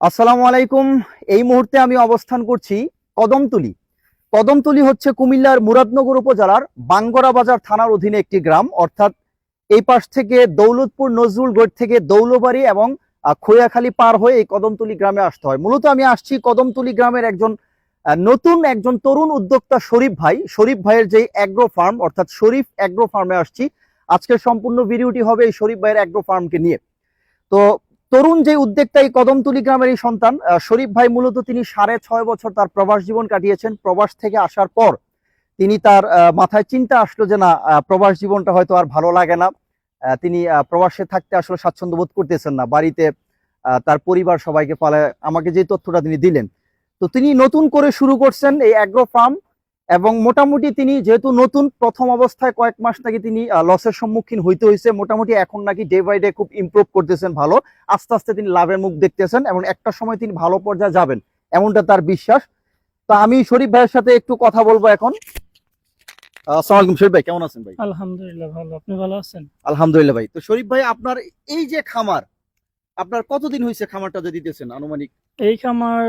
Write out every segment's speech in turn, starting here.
আসসালামু আলাইকুম। এই মুহূর্তে আমি অবস্থান করছি কদমতলি। কদমতলি হচ্ছে কুমিল্লার মুরাদনগর উপজেলার বাঙ্গরা বাজার থানার অধীনে একটি গ্রাম। অর্থাৎ এই পাশ থেকে দৌলতপুর নজরুল গড় থেকে দৌলবাড়ি এবং খোয়াখালী পার হয়ে এই কদমতলি গ্রামে আসতে হয়। মূলত আমি আসছি কদমতলি গ্রামের একজন নতুন একজন তরুণ উদ্যোক্তা শরীফ ভাই। শরীফ ভাইয়ের যে অ্যাগ্রো ফার্ম অর্থাৎ শরীফ অ্যাগ্রো ফার্মে আসছি। আজকের সম্পূর্ণ ভিডিওটি হবে এই শরীফ ভাইয়ের অ্যাগ্রো ফার্মকে নিয়ে। তো তরুণ যে উদ্যোক্তা এই কদমতলি গ্রামের এই সন্তান শরীফ ভাই, মূলত তিনি সাড়ে ছয় বছর তার প্রবাস জীবন কাটিয়েছেন। প্রবাস থেকে আসার পর তিনি তার মাথায় চিন্তা আসলো যে না প্রবাস জীবনটা হয়তো আর ভালো লাগে না। তিনি প্রবাসে থাকতে আসলে স্বাচ্ছন্দ্য বোধ করতেছেন না। বাড়িতে তার পরিবার সবাইকে পালে আমাকে যে তথ্যটা তিনি দিলেন। তো তিনি নতুন করে শুরু করছেন এই অ্যাগ্রো ফার্ম এবং মোটামুটি তিনি যেহেতু নতুন প্রথম অবস্থায় কয়েক মাস নাকি তিনি লসের সম্মুখীন হইতে হয়েছে মোটামুটি এখন নাকি ডে বাই ডে খুব ইমপ্রুভ করতেছেন ভালো। আস্তে আস্তে তিনি লাভের মুখ দেখতেছেন এবং একটা সময় তিনি ভালো পর্যায়ে যাবেন এমনটা তার বিশ্বাস। তো আমি শরীফ ভাইয়ের সাথে একটু কথা বলব এখন। আসসালামু শরীফ ভাই কেমন আছেন ভাই? আলহামদুলিল্লাহ ভালো। আপনি ভালো আছেন? আলহামদুলিল্লাহ ভাই। তো শরীফ ভাই আপনার এই যে খামার আপনার কতদিন হয়েছে খামারটা যে দিতেছেন আনুমানিক? এই খামার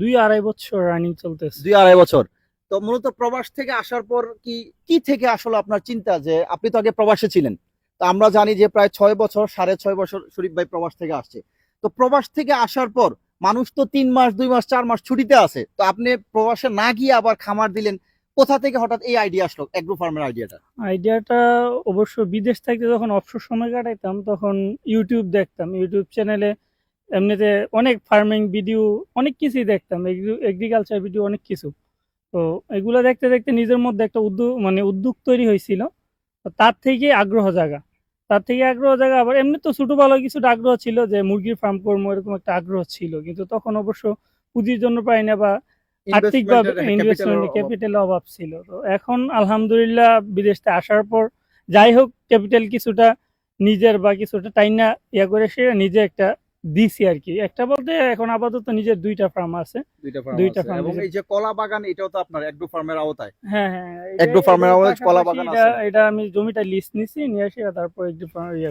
দুই আড়াই বছর রানিং চলতেছে। দুই আড়াই বছর। তো মূলত প্রবাস থেকে আসার পর কি কি থেকে আসলে আপনার চিন্তা যে আপনি তো আগে প্রবাসে ছিলেন? তো আমরা জানি যে প্রায় ছয় বছর, সাড়ে ছয় বছর শরীফ ভাই প্রবাস থেকে আসছে। তো প্রবাস থেকে আসার পর মানুষ তো তিন মাস, দুই মাস, চার মাস ছুটিতে আছে। তো আপনি প্রবাসে না গিয়ে আবার খামার দিলেন, কোথা থেকে হঠাৎ এই আইডিয়া আসলো অ্যাগ্রো ফার্মের আইডিয়াটা আইডিয়াটা অবশ্য বিদেশ থাকতে যখন অবসর সময় কাটাইতাম, তখন ইউটিউব দেখতাম। ইউটিউব চ্যানেলে এমনিতে অনেক ফার্মিং ভিডিও অনেক কিছুই দেখতাম। এগ্রিকালচার ভিডিও অনেক কিছু। তো এগুলো দেখতে দেখতে নিজের মধ্যে একটা উদ্যোগ মানে উদ্যোগ তৈরি হয়েছিল। তার থেকে আগ্রহ জাগা। তার থেকে আগ্রহ জাগা আবার এমনি তো ছোট ভালো কিছুটা আগ্রহ ছিল যে মুরগির ফার্ম করব এরকম একটা আগ্রহ ছিল। কিন্তু তখন অবশ্য পুঁজির জন্য পাই না বা আর্থিকভাবে ইনভেস্টমেন্ট ক্যাপিটালের অভাব। ছিল। তো এখন আলহামদুলিল্লাহ বিদেশ থেকে আসার পর যাই হোক ক্যাপিটাল কিছুটা নিজের বা কিছুটা টাইনা ইয়া করে সে নিজে একটা দিছি আর কি। একটা বলতে এখন আপাতত নিজের দুইটা ফার্ম আছে। দুইটা ফার্ম এবং এই যে কলা বাগান এটাও তো আপনার অ্যাগ্রো ফার্মের আওতায়। হ্যাঁ হ্যাঁ Agro farm এর আওয়াজ, কলা বাগান আছে। এটা আমি জমিটা লিস্ট নিছি নিয়ে এসে তারপর একটু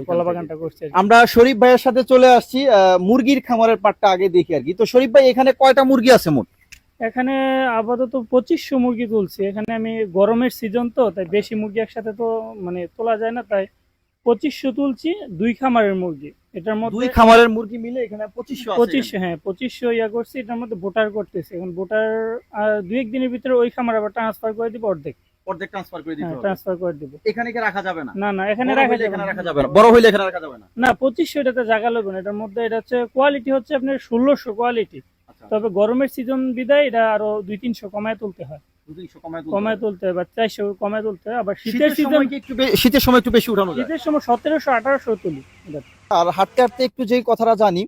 কলা বাগানটা করছি আমরা শরীফ ভাইয়ের সাথে চলে আসছি মুরগির খামারের পাটটা আগে দেখি আর কি। তো শরীফ ভাই এখানে কয়টা মুরগি আছে মোট? এখানে আপাতত পঁচিশশো মুরগি তুলছি। এখানে আমি গরমের সিজন তো তাই বেশি মুরগি একসাথে তো মানে তোলা যায় না তাই পঁচিশশো তুলছি দুই খামারের মুরগি। এটার মধ্যে দুই খামারের মুরগি মিলে এখানে পঁচিশশো পঁচিশশো হ্যাঁ পঁচিশশো ইয়া করছি এটার মধ্যে ভোটার করতেছি। এখন ভোটার দুই এক দিনের ভিতরে ওই খামার আবার ট্রান্সফার করে দিব অর্ধেক। অর্ধেক ট্রান্সফার করে দিতে হ্যাঁ ট্রান্সফার করে দিব। এখানে কি রাখা যাবে না? না না এখানে রাখা যাবে না। রাখা যাবে না। বড় হইলে এখানে রাখা যাবে না? এটাতে জায়গা লাগবে না। এটার মধ্যে এটা হচ্ছে কোয়ালিটি হচ্ছে আপনার ষোলোশো কোয়ালিটি আচ্ছা। তবে গরমের সিজন বিদায় এটা আরও দুই তিনশো কমায় তুলতে হয়। কমায় তুলতে হয়। বা চারশো কমায় তুলতে হয় আবার শীতের সময় একটু শীতের সময় একটু বেশি উঠানো শীতের সময় সতেরোশো আঠারোশো তুলি। আর হাঁটতে হাঁটতে একটু যেই কথাটা জানি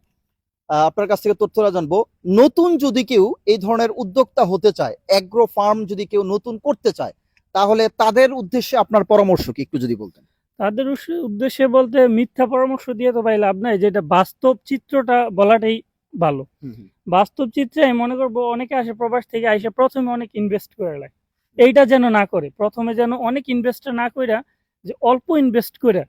আহ, আপনার কাছ থেকে তথ্যটা জানব। নতুন যদি কেউ এই ধরনের উদ্যোক্তা হতে চায় অ্যাগ্রো ফার্ম যদি কেউ নতুন করতে চায় তাহলে তাদের উদ্দেশ্যে আপনার পরামর্শ কি একটু যদি বলতেন? তাদের উদ্দেশ্যে বলতে মিথ্যা পরামর্শ দিয়ে তো ভাই লাভ নাই যেটা বাস্তব চিত্রটা বলাটাই ভালো। বাস্তব চিত্রে আমি মনে করব অনেকে আসে প্রবাস থেকে আইসে প্রথমে অনেক ইনভেস্ট করে লাগে এইটা যেন না করে প্রথমে যেন অনেক ইনভেস্ট না কইরা যে অল্প ইনভেস্ট করে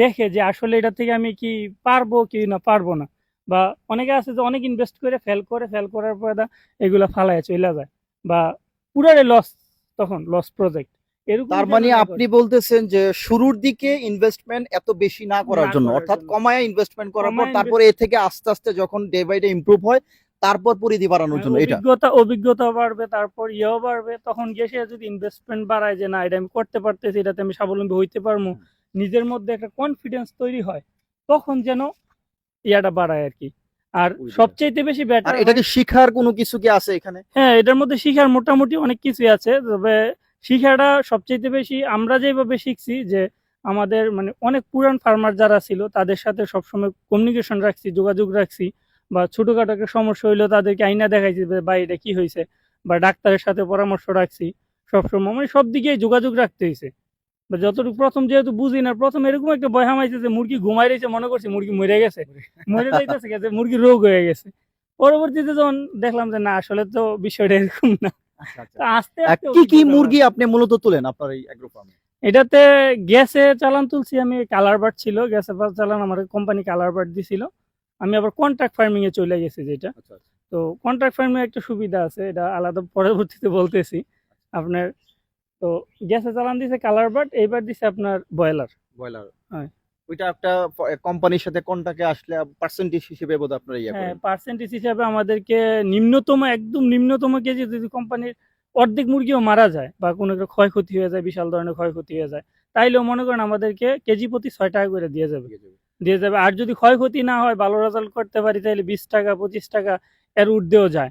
দেখে যে আসলে এটা থেকে আমি কি পারব কি না পারব না। বা অনেকে আছে যে অনেক ইনভেস্ট করে ফেল করে ফেল করার পরে এগুলা ফালায় চলে যায়। বা পুরারে লস তখন লস প্রজেক্ট তার মানে। আপনি বলতেছেন যে শুরুর দিকে ইনভেস্টমেন্ট এত বেশি না করার জন্য অর্থাৎ কমায় ইনভেস্টমেন্ট করার পর তারপরে এ থেকে আস্তে আস্তে যখন ডে বাই ডে ইমপ্রুভ হয় তারপর পরিধি বাড়ানোর জন্য এটা। হ্যাঁ, অভিজ্ঞতা অভিজ্ঞতা বাড়বে তারপর ইয়েও বাড়বে। তখন গিয়ে সে যদি ইনভেস্টমেন্ট বাড়ায় যে না এটা আমি করতে পারতেছি এটাতে আমি স্বাবলম্বী হইতে পারব। নিজের মধ্যে একটা কনফিডেন্স তৈরি হয় তখন যেন ইয়াটা বাড়ায় আর কি। আর সবচেয়ে বেশি আর ব্যাটার এটাকে শিখার কোনো কিছু কি আছে এখানে? হ্যাঁ এটার মধ্যে শিখার মোটামুটি অনেক কিছুই আছে তবে শিখাটা সবচেয়ে বেশি আমরা যেভাবে শিখছি যে আমাদের মানে অনেক পুরান ফার্মার যারা ছিল তাদের সাথে সবসময় কমিউনিকেশন রাখছি যোগাযোগ রাখছি বা ছোটখাটো একটা সমস্যা হইল তাদেরকে আইনা দেখাইছি যে ভাই এটা কি হয়েছে বা ডাক্তারের সাথে পরামর্শ রাখছি সবসময় মানে সব দিকেই যোগাযোগ রাখতে হয়েছে বা যতটুকু প্রথম যেহেতু বুঝি না প্রথম এরকম একটা ভয় হামাইছে যে মুরগি ঘুমাই রয়েছে মনে করছি মুরগি মরে গেছে। মরে যাইতেছে যে মুরগি রোগ হয়ে গেছে। পরবর্তীতে যখন দেখলাম যে না আসলে তো বিষয়টা এরকম না। আস্তে কি কি মুরগি আপনি মূলত তুলেন আপনার এই অ্যাগ্রো ফার্মে এটাতে গ্যাসে চালান তুলছি আমি কালার বার্ড ছিল গ্যাসে চালান আমার কোম্পানি কালার বার্ড দিছিল। আমি আবার কন্ট্রাক্ট ফার্মিং এ চলে গেছি যেটা। আচ্ছা তো কন্ট্রাক্ট ফার্মিং একটা সুবিধা আছে এটা আলাদা পরবর্তীতে বলতেছি আপনার। তো গ্যাসে চালান দিছে কালার বাট এইবার দিছে আপনার ব্রয়লার। ব্রয়লার। হ্যাঁ। ওইটা একটা কোম্পানির সাথে কন্টাক্টে আসলে পার্সেন্টেজ হিসেবে বোধ আপনারা ইয়ে হ্যাঁ করেন। পার্সেন্টেজ হিসাবে আমাদেরকে নিম্নতম একদম নিম্নতম কেজি যদি কোম্পানির অর্ধেক মুরগিও মারা যায় বা কোনো একটা ক্ষয়ক্ষতি হয়ে যায় বিশাল ধরনের ক্ষয়ক্ষতি হয়ে যায় তাইলেও মনে করেন আমাদেরকে কেজি প্রতি ছয় টাকা করে দিয়ে যাবে। দিয়ে যাবে। আর যদি ক্ষয়ক্ষতি না হয় ভালো রেজাল্ট করতে পারি তাহলে বিশ টাকা পঁচিশ টাকা এর ঊর্ধ্বেও যায়।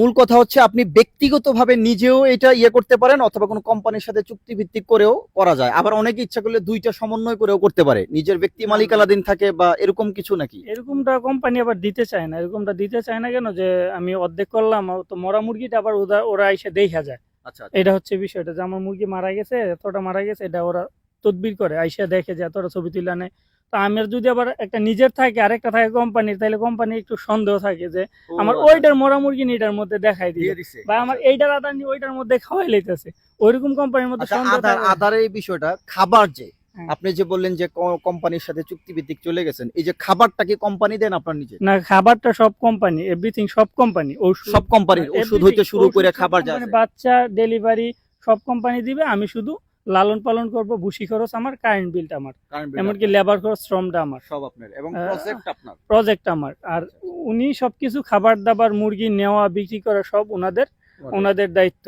মূল কথা হচ্ছে আপনি ব্যক্তিগতভাবে নিজেও এটা ইয়ে করতে পারেন অথবা কোনো কোম্পানির সাথে চুক্তি ভিত্তিক করেও করা যায়। আবার অনেকে ইচ্ছা করলে দুইটা সমন্বয় করেও করতে পারে। নিজের ব্যক্তি মালিকানাধীন থাকে বা এরকম কিছু নাকি? এরকমটা কোম্পানি আবার দিতে চায় না। এরকমটা দিতে চায় না কেন? যে আমি অর্ধেক করলাম তো মরা মুরগিটা আবার ওরা ওরা এসে দেখা যায়। আচ্ছা এটা হচ্ছে বিষয়টা যে আমার মুরগি মারা গেছে এতটা মারা গেছে এটা ওরা তদবির করে। আইসা দেখে যে এতটা ছবি তুলে নেয় তো আমার যদি আবার একটা নিজের থাকে আরেকটা থাকে কোম্পানির তাহলে কোম্পানি একটু সন্দেহ থাকে যে আমার ওইটার মরা মুরগি নিটার মধ্যে দেখাই দিয়ে বা আমার এইটার আদার নিয়ে ওইটার মধ্যে খাওয়াই লইতেছে। ওইরকম কোম্পানির মধ্যে আচ্ছা। আধারের এই বিষয়টা খাবার যে হ্যাঁ। আপনি যে বললেন যে কোম্পানির সাথে চুক্তি ভিত্তিক চলে গেছেন এই যে খাবারটা কি কোম্পানি দেন আপনার নিজে? না খাবারটা সব কোম্পানি এভরিথিং সব কোম্পানি ওষুধ সব কোম্পানির ওষুধ হইতে শুরু করে খাবার যা বাচ্চা ডেলিভারি সব কোম্পানি দিবে আমি শুধু লালন পালন করব ভুসি খরচ আমার কারেন্ট বিলটা আমার। এমনকি লেবার খরচ শ্রমটা আমার। সব আপনার। এবং প্রজেক্ট আপনার। প্রজেক্ট আমার। আর উনি সবকিছু খাবার দাবার মুরগি নেওয়া বিক্রি করা সব ওনাদের ওনাদের। দায়িত্ব।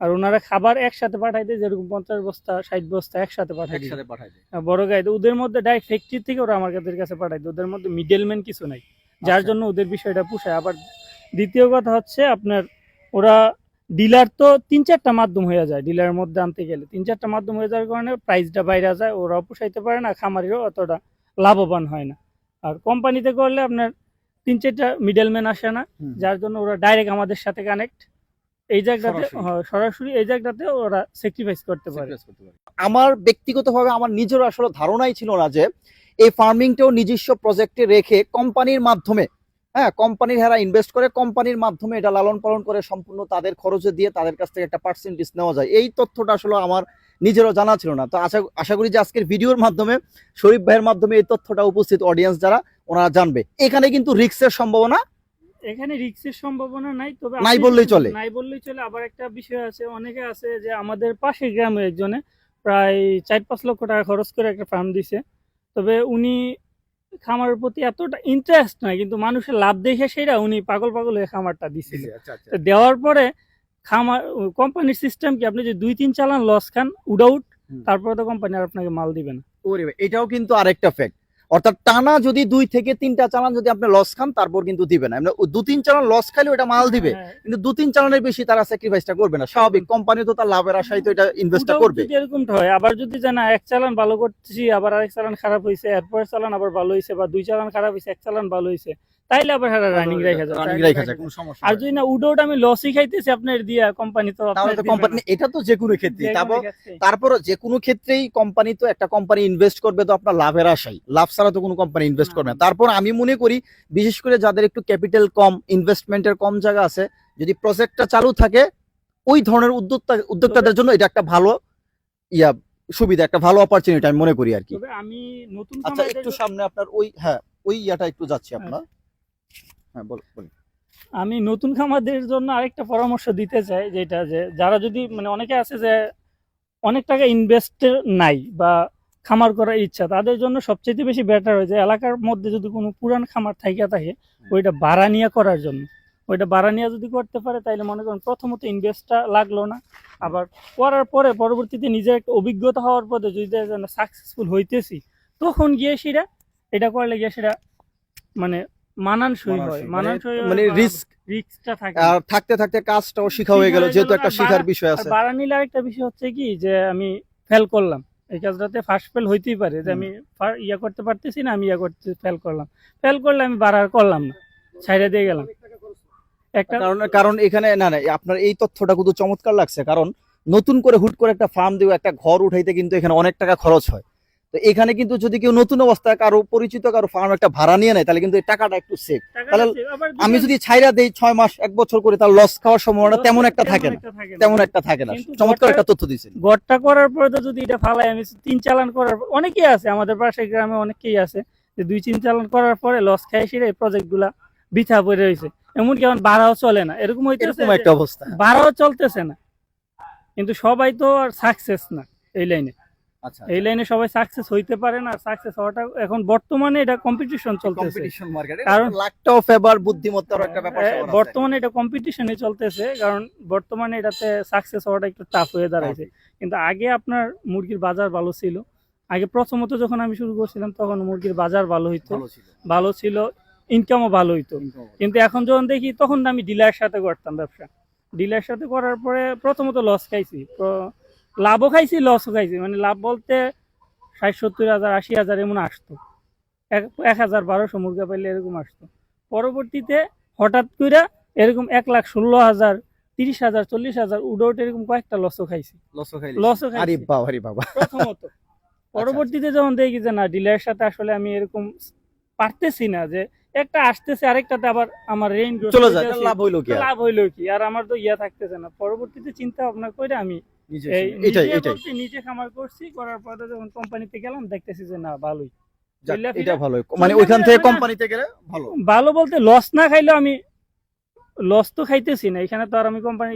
আর ওনারা খাবার একসাথে পাঠাই দেয় যেরকম পঞ্চাশ বস্তা ষাট বস্তা একসাথে পাঠাই একসাথে পাঠাই দেয়। বড় গাড়ি ওদের মধ্যে ডাইরেক্ট ফ্যাক্টরি থেকে ওরা আমার কাছে পাঠাই দেয়। ওদের মধ্যে মিডলম্যান কিছু নাই। যার আচ্ছা। জন্য ওদের বিষয়টা পুষায়। আবার দ্বিতীয় কথা হচ্ছে আপনার ওরা ডিলার তো তিন চারটা মাধ্যম হয়ে যায় ডিলারের মধ্যে আনতে গেলে। তিন চারটা মাধ্যম হয়ে যাওয়ার কারণে প্রাইসটা বাইরে যায় ওরাও পুষাইতে পারে না খামারিরও অতটা লাভবান হয় না। আর কোম্পানিতে করলে আপনার তিন চারটা মিডলম্যান আসে না যার জন্য ওরা ডাইরেক্ট আমাদের সাথে কানেক্ট এই জায়গাতে সরাসরি। এই জায়গাতে ওরা স্যাক্রিফাইস করতে পারে। করতে পারে। আমার ব্যক্তিগতভাবে আমার নিজের আসলে ধারণাই ছিল না যে এই ফার্মিংটাও নিজস্ব প্রজেক্টে রেখে কোম্পানির মাধ্যমে হ্যাঁ কোম্পানির হেরা ইনভেস্ট করে কোম্পানির মাধ্যমে এটা লালন পালন করে সম্পূর্ণ তাদের খরচে দিয়ে তাদের কাছ থেকে একটা পার্সেন্টেজ নেওয়া যায়। এই তথ্যটা আসলে আমার নিজেরও জানা ছিল না। তো আশা আশা করি যে আজকের ভিডিওর মাধ্যমে শরীফ ভাইয়ের মাধ্যমে এই তথ্যটা উপস্থিত অডিয়েন্স যারা ওনারা জানবে। এখানে কিন্তু রিক্সের সম্ভাবনা এখানে রিক্সের সম্ভাবনা নাই তবে নাই বললেই চলে। নাই বললেই চলে। আবার একটা বিষয় আছে অনেকে আছে যে আমাদের পাশের গ্রামের একজনে প্রায় চার পাঁচ লক্ষ টাকা খরচ করে একটা ফার্ম দিছে। তবে উনি খামারের প্রতি এতটা ইন্টারেস্ট নয় কিন্তু মানুষের লাভ দেখে সেটা উনি পাগল পাগল হয়ে খামারটা দিছিল। তো দেওয়ার পরে খামার কোম্পানির সিস্টেম কি আপনি যে দুই তিন চালান লস খান উডাউট আউট তারপরে তো কোম্পানি আর আপনাকে মাল দিবে না। ওরে এটাও কিন্তু আরেকটা ফ্যাক্ট অর্থাৎ টানা যদি দুই থেকে তিনটা চালান যদি আপনি লস খান তারপর কিন্তু দিবে না। দু তিন চালান লস খাইলে ওটা মাল দিবে হ্যাঁ, কিন্তু দু তিন চালানের বেশি তারা স্যাক্রিফাইসটা করবে না। স্বাভাবিক কোম্পানি তো তার লাভের আশায় তো এটা ইনভেস্ট করবে। এরকম এরকমটা হয় আবার যদি জানা এক চালান ভালো করছি আবার আরেক চালান খারাপ হয়েছে এরপর চালান আবার ভালো হয়েছে বা দুই চালান খারাপ হয়েছে এক চালান ভালো হয়েছে তাইলে আবার হ্যাঁ রানিং রেখে যায় Running রেখা যায়, কোনো সমস্যা আর যদি না উডোট আমি লসই খাইতেছি আপনার দিয়া কোম্পানি তো তাহলে তো কোম্পানি এটা তো যে কোনো ক্ষেত্রে তারপর ক্ষেত্রেই। যে কোনো ক্ষেত্রেই কোম্পানি তো একটা কোম্পানি ইনভেস্ট করবে তো আপনার লাভের আশাই। লাভ ছাড়া তো কোনো কোম্পানি ইনভেস্ট করবে না। তারপর আমি মনে করি বিশেষ করে যাদের একটু ক্যাপিটাল কম ইনভেস্টমেন্টের কম জায়গা আছে যদি প্রজেক্টটা চালু থাকে ওই ধরনের উদ্যোক্তা উদ্যোক্তাদের জন্য এটা একটা ভালো ইয়া সুবিধা একটা ভালো অপরচুনিটি আমি মনে করি আর কি। তবে আমি নতুন আচ্ছা একটু সামনে আপনার ওই হ্যাঁ ওই ইয়াটা একটু যাচ্ছি আপনার হ্যাঁ বল আমি নতুন খামারদের জন্য আরেকটা পরামর্শ দিতে চাই যেটা যে যারা যদি মানে অনেকে আছে যে অনেক টাকা ইনভেস্ট নাই বা খামার করার ইচ্ছা তাদের জন্য সবচেয়ে বেশি বেটার হয় যে এলাকার মধ্যে যদি কোনো পুরান খামার থাইকা থাকে ওইটা ভাড়া নিয়ে করার জন্য। ওইটা ভাড়া নিয়ে যদি করতে পারে তাহলে মনে করেন প্রথমত ইনভেস্টটা লাগল না। আবার করার পরে পরবর্তীতে নিজের একটা অভিজ্ঞতা হওয়ার পরে যদি সাকসেসফুল হইতেছি তখন গিয়ে সেটা এটা করলে গিয়ে সেটা মানে মানানসই হয়। মানানসই, মানানসই মানে রিস্ক রিস্কটা থাকে। আর থাকতে থাকতে কাজটাও শিখা হয়ে গেল যেহেতু একটা শিখার বিষয় আছে। বাড়া আরেকটা বিষয় হচ্ছে কি যে আমি ফেল করলাম। এই কাজটাতে ফার্স্ট ফেল হইতেই পারে যে আমি ফা- ইয়া করতে পারতেছি না আমি ইয়া করতে ফেল করলাম। ফেল করলে আমি বাড়ার করলাম না ছাইড়ে দিয়ে গেলাম। একটা কারণ কারণ এখানে না না আপনার এই তথ্যটা কিন্তু চমৎকার লাগছে। কারণ নতুন করে হুট করে একটা ফার্ম দিয়ে একটা ঘর উঠাইতে কিন্তু এখানে অনেক টাকা খরচ হয়। তো এখানে কিন্তু যদি কেউ নতুন অবস্থায় কারও পরিচিত কারও ফার্ম একটা ভাড়া নিয়ে নেয় তাহলে কিন্তু এই টাকাটা একটু সেফ তাহলে আমি যদি ছাইরা দেই ছয় মাস এক বছর করে তার লস খাওয়ার সম্ভাবনা তেমন একটা থাকে না। তেমন একটা থাকে না। চমৎকার একটা তথ্য দিচ্ছেন গড়টা করার পরে তো যদি এটা ফালাই আমি তিন চালান করার পর- অনেকেই আছে আমাদের পাশে গ্রামে অনেকেই আছে যে দুই তিন চালান করার পরে লস খাই সেরে এই প্রজেক্টগুলা বৃথা পড়ে রয়েছে। এমনকি এখন ভাড়াও চলে না। এরকম হইতেছে একটা অবস্থা। ভাড়াও চলতেছে না। কিন্তু সবাই তো আর সাকসেস না এই লাইনে এই লাইনে সবাই সাকসেস হইতে পারে না সাকসেস হওয়াটা এখন বর্তমানে এটা কম্পিটিশন চলতেছে। কারণ- কারণ লাকটাও ফেভার বুদ্ধিমত্তার একটা ব্যাপার। বর্তমানে এটা কম্পিটিশনে চলতেছে কারণ বর্তমানে এটাতে সাকসেস হওয়াটা একটু টাফ হয়ে। দাঁড়াইছে কিন্তু আগে আপনার মুরগির বাজার ভালো ছিল। আগে প্রথমত যখন আমি শুরু করছিলাম তখন মুরগির বাজার ভালো হইতো। ভালো ছিল। ইনকামও ভালো হইতো। কিন্তু এখন যখন দেখি তখন আমি ডিলারের সাথে করতাম ব্যবসা। ডিলারের সাথে করার পরে প্রথমত লস খাইছি। লাভও খাইছি লসও খাইছি। মানে লাভ বলতে ষাট সত্তর হাজার আশি হাজার এমন আসতো। এক হাজার বারোশো মুরগা পাইলে এরকম আসতো। পরবর্তীতে হঠাৎ করে এরকম এক লাখ ষোলো হাজার তিরিশ হাজার চল্লিশ হাজার উডোট এরকম কয়েকটা লসও খাইছি। লসও খাইলি। লসও আরে খাইছি বাবা। প্রথমত। পরবর্তীতে যখন দেখি যে না ডিলারের সাথে আসলে আমি এরকম পারতেছি না যে একটা আসতেছে আরেকটাতে আবার আমার রেঞ্জ চলে যায় লাভ হইল কি লাভ হইল কি? আর আমার তো ইয়া থাকতেছে না। পরবর্তীতে চিন্তা ভাবনা করে আমি নিজে খামার করছি করার পরে যখন কোম্পানিতে গেলাম দেখতেছি যে না ভালোই। এটা ভালো। মানে ওইখান থেকে কোম্পানিতে গেলে ভালো। ভালো বলতে লস না খাইলেও আমি লস তো খাইতেছি না। এখানে তো আর আমি কোম্পানি।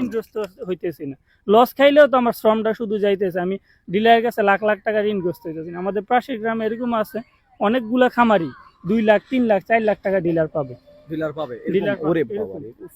ঋণগ্রস্ত হইতেছি না। লস খাইলেও তো আমার শ্রমটা শুধু যাইতেছে। আমি ডিলারের কাছে লাখ লাখ টাকা ঋণগ্রস্ত হইতেছি না। আমাদের পাশের গ্রামে এরকম আছে অনেকগুলা খামারি। দুই লাখ তিন লাখ চার লাখ টাকা ডিলার পাবে। ডিলার পাবে Dealer এরকম। পাবে, ওরে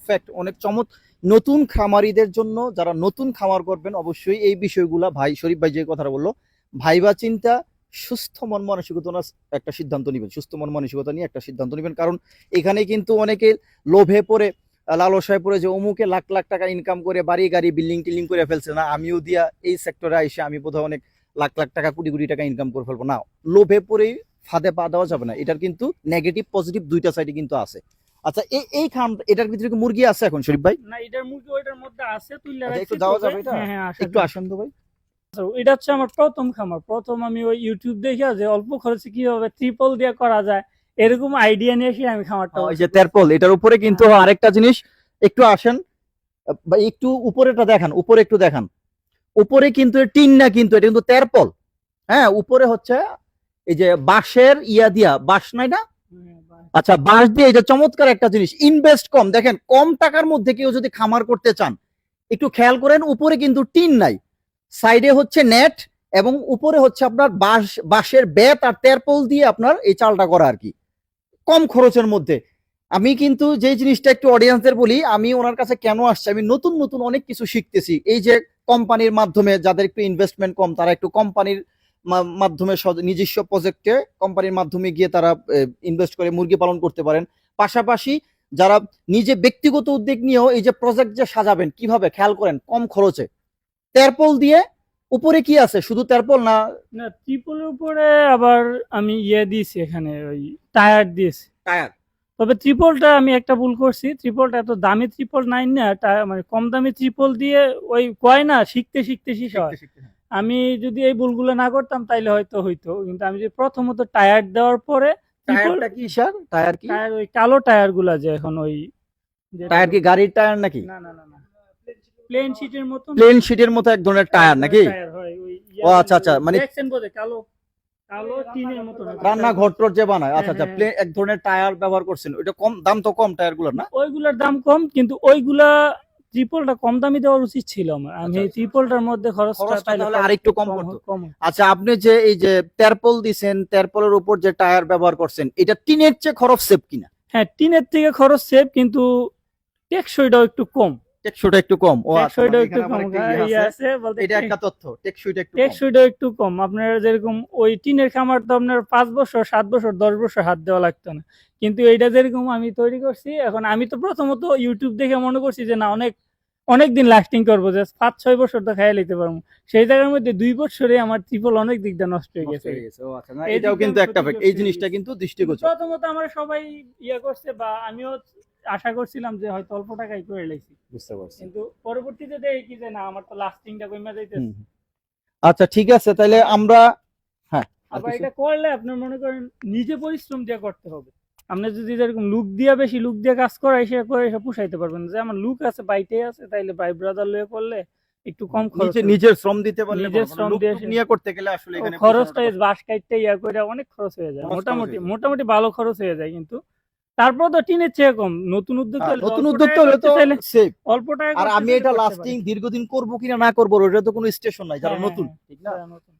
ফ্যাক্ট অনেক চমৎ নতুন খামারিদের জন্য যারা নতুন খামার করবেন অবশ্যই এই বিষয়গুলা ভাই শরীফ ভাই যে কথাটা বলল ভাইবা চিন্তা সুস্থ মন মানসিকতা একটা সিদ্ধান্ত নেবেন। সুস্থ মন মানসিকতা নিয়ে একটা সিদ্ধান্ত নেবেন। কারণ এখানে কিন্তু অনেকে লোভে পড়ে লালসায় পড়ে যে অমুকে লাখ লাখ টাকা ইনকাম করে বাড়ি গাড়ি বিল্ডিং টিল্ডিং করে ফেলছে। না আমিও দিয়া এই সেক্টরে এসে আমি বোধহয় অনেক লাখ লাখ টাকা কোটি কোটি টাকা ইনকাম করে ফেলব। না লোভে পড়েই ফাঁদে পা দেওয়া যাবে না। এটার কিন্তু নেগেটিভ পজিটিভ দুইটা সাইডে কিন্তু আছে। আচ্ছা এই এই খাম এটার ভিতরে কি মুরগি আছে এখন শরীফ ভাই? না এটার মুরগি ওইটার মধ্যে আছে তুইলা আচ্ছা, একটু তোকে। যাবে এটা? হ্যাঁ হ্যাঁ একটু আসেন তো ভাই। আচ্ছা, এটা হচ্ছে আমার প্রথম খামার। প্রথম আমি ওই ইউটিউব দেখে যে অল্প খরচে কীভাবে ট্রিপল দিয়ে করা যায় এরকম আইডিয়া নিয়ে এসে আমি খামারটা ওই যে তেরপল এটার উপরে কিন্তু আরেকটা জিনিস একটু আসেন। বা একটু উপরেটা দেখান উপরে একটু দেখান। উপরে কিন্তু টিন না কিন্তু এটা কিন্তু তেরপল। হ্যাঁ উপরে হচ্ছে এই যে বাঁশের ইয়া দিয়া, বাঁশ না? আচ্ছা বাঁশ দিয়ে এটা চমৎকার একটা জিনিস ইনভেস্ট কম। দেখেন, কম টাকার মধ্যে কেউ যদি খামার করতে চান, একটু খেয়াল করেন, উপরে কিন্তু টিন নাই। সাইডে হচ্ছে নেট এবং উপরে হচ্ছে আপনার বাঁশ, বাঁশের বেত আর তেরপল দিয়ে আপনার এই চালটা করা আর কি। কম খরচের মধ্যে। আমি কিন্তু যে জিনিসটা একটু অডিয়েন্সের বলি, আমি ওনার কাছে কেন আসছি, আমি নতুন নতুন অনেক কিছু শিখতেছি। এই যে কোম্পানির মাধ্যমে যাদের একটু ইনভেস্টমেন্ট কম, তারা একটু কোম্পানির মাধ্যমে নিজস্ব প্রজেক্টে কোম্পানির মাধ্যমে গিয়ে তারা ইনভেস্ট করে মুরগি পালন করতে পারেন। পাশাপাশি যারা নিজে ব্যক্তিগত উদ্যোগ নিয়েও এই যে প্রজেক্ট যে সাজাবেন কীভাবে? খেয়াল করেন কম খরচে। তেরপল দিয়ে উপরে কি আছে? শুধু তেরপল না? না ট্রিপলের উপরে আবার আমি ইয়ে দিয়েছি এখানে ওই টায়ার দিয়েছি। টায়ার। তবে ত্রিপলটা আমি একটা ভুল করছি। ত্রিপলটা এত দামি ত্রিপল নাই না মানে কম দামি ত্রিপল দিয়ে ওই কয় না শিখতে শিখতে শিখা হয়। আমি যদি এই ভুলগুলো না করতাম তাইলে হয়তো হইতো। কিন্তু আমি যে প্রথমত টায়ার দেওয়ার পরে টায়ারটা কি স্যার টায়ার কি? টায়ার ওই কালো টায়ারগুলা যে এখন ওই টায়ার কি গাড়ির টায়ার নাকি? না না না প্লেন শিটের মতো প্লেন শিটের মতো এক ধরনের টায়ার নাকি? টায়ার হয় ওই ও, আচ্ছা, আচ্ছা, মানে- দেখছেন বোধহয় কালো কালো টিনের মতো হয়। রান্নাঘর টর যে বানায় আচ্ছা আচ্ছা হ্যাঁ, প্লেন এক ধরনের টায়ার ব্যবহার করছেন ওইটা কম দাম তো কম টায়ারগুলোর না? ওইগুলোর দাম কম কিন্তু ওইগুলা ট্রিপলটা কম দামি দেওয়ার উচিত ছিল আমার। আমি আচ্ছা, এই ট্রিপলটার মধ্যে খরচটা তাহলে আরেকটু কম কম করতো কম আচ্ছা আপনি যে এই যে তেরপল দিছেন তেরপলের উপর যে টায়ার ব্যবহার করছেন এটা টিনের চেয়ে খরচ সেভ কিনা? হ্যাঁ টিনের থেকে খরচ সেভ কিন্তু টেকসইটাও একটু কম। টেকসইটা একটু কম। ও আচ্ছা, মানে একটু কম ইয়ে ইয়ে আছে। বলতে এটা একটা তথ্য টেকসইটা একটু। একটু কম। আপনার যেরকম ওই টিনের খামার তো আপনার পাঁচ বছর সাত বছর দশ বছর হাত দেওয়া লাগতো না। কিন্তু এইটা যেরকম আমি তৈরি করছি এখন আমি তো প্রথমত ইউটিউব দেখে মনে করছি যে না অনেক অনেক দিন লাস্টিং করব যে পাঁচ ছয় বছর তো খাইয়ে নিতে পারব। সেই জায়গার মধ্যে দুই বছরে আমার ত্রিপল অনেক দিক দিয়ে নষ্ট হয়ে গেছে। ও আচ্ছা, এটাও কিন্তু একটা এই জিনিসটা কিন্তু দৃষ্টিগোচর। প্রথমত আমরা সবাই ইয়ে করছে বা আমিও আশা করছিলাম যে হয়তো অল্প টাকায় করে লাইছি বুঝতে পারছি। কিন্তু পরবর্তীতে দেখি কি যে না আমার তো লাস্টিংটা কমে যাইতেছে। আচ্ছা ঠিক আছে তাহলে আমরা হ্যাঁ আর আবার এটা করলে আপনার মনে করেন নিজে পরিশ্রম দিয়ে করতে হবে। আপনি যদি যেরকম লুক দিয়ে বেশি লুক দিয়ে কাজ করাই সে করে সে পুষাইতে পারবেন যে আমার লুক আছে বাইটে আছে তাইলে বাই ব্রাদার লয়ে করলে একটু কম খরচ নিজের শ্রম দিতে পারলে নিজের শ্রম দিয়ে নিয়ে করতে গেলে আসলে এখানে খরচটা বাস কাটতে ইয়া করে অনেক খরচ হয়ে যায়। মোটামুটি মোটামুটি ভালো খরচ হয়ে যায় কিন্তু তারপর তো টিনের চেয়ে কম। নতুন উদ্যোগ হ্যাঁ, নতুন উদ্যোক্তা হলে তো সেফ অল্প টাকা আর আমি এটা লাস্টিং দীর্ঘদিন করব কিনা না করব ওটা তো কোনো স্টেশন নাই যারা হ্যাঁ, নতুন। হ্যাঁ, ঠিক না যারা নতুন।